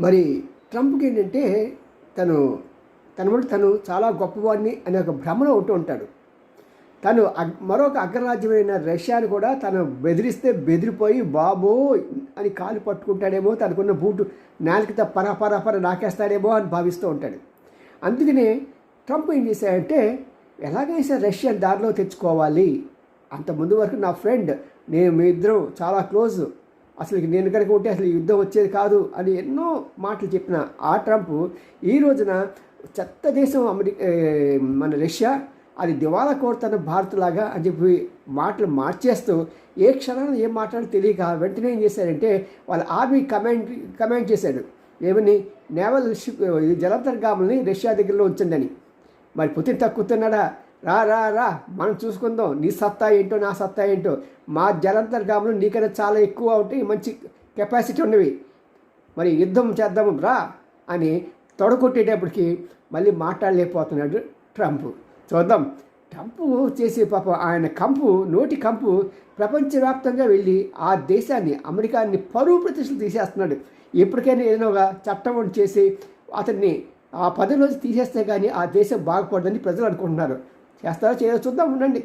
మరి ట్రంప్కి ఏంటంటే తను తన వల్ల తను చాలా గొప్పవాడిని అనే ఒక భ్రమలో ఉంటూ ఉంటాడు. తను మరొక అగ్రరాజ్యమైన రష్యాను కూడా తను బెదిరిస్తే బెదిరిపోయి బాబో అని కాలు పట్టుకుంటాడేమో తనకున్న బూటు నాలుకతో పర పర పర నాకేస్తాడేమో అని భావిస్తూ ఉంటాడు. అందుకనే ట్రంప్ ఏం చేశాడంటే ఎలాగైనా రష్యన్ దారిలో తెచ్చుకోవాలి. అంత ముందు వరకు నా ఫ్రెండ్ నేను మీ ఇద్దరం చాలా క్లోజ్. అసలు నేను కనుక ఉంటే అసలు యుద్ధం వచ్చేది కాదు అని ఎన్నో మాటలు చెప్పిన ఆ ట్రంప్ ఈ రోజున చెత్త దేశం అమెరికా మన రష్యా అది దివాలా కోరుతున్న భారత్లాగా అని చెప్పి మాటలు మార్చేస్తూ ఏ క్షణాన్ని ఏం మాట్లాడో తెలియక వెంటనే ఏం చేశారంటే వాళ్ళ ఆర్మీ కమాండ్ కమాండ్ చేశాడు. ఏమని? నేవల్ షిప్ జలంతర్గాముల్ని రష్యా దగ్గరలో ఉంచండి అని. మరి పుతిన్ తక్కుతున్నాడా రా రా రా. మనం చూసుకుందాం. నీ సత్తా ఏంటో నా సత్తా ఏంటో. మా జలంతర్గాములు నీకన్నా చాలా ఎక్కువ ఉంటే మంచి కెపాసిటీ ఉన్నవి. మరి యుద్ధం చేద్దాము రా అని తొడగొట్టేటప్పటికి మళ్ళీ మాట్లాడలేకపోతున్నాడు ట్రంప్. చూద్దాం. ట్రంప్ చేసే పాపం ఆయన కంపు నోటి కంపు ప్రపంచవ్యాప్తంగా వెళ్ళి ఆ దేశాన్ని అమెరికాని పరువు ప్రతిష్టలు తీసేస్తున్నాడు. ఎప్పటికైనా ఏదైనా ఒక చట్టం ఒకటి చేసి అతన్ని ఆ పదవిలోంచి తీసేస్తే కానీ ఆ దేశం బాగుపడదని ప్రజలు అనుకుంటున్నారు. చేస్తారో? చేయో చూద్దాం ఉండండి.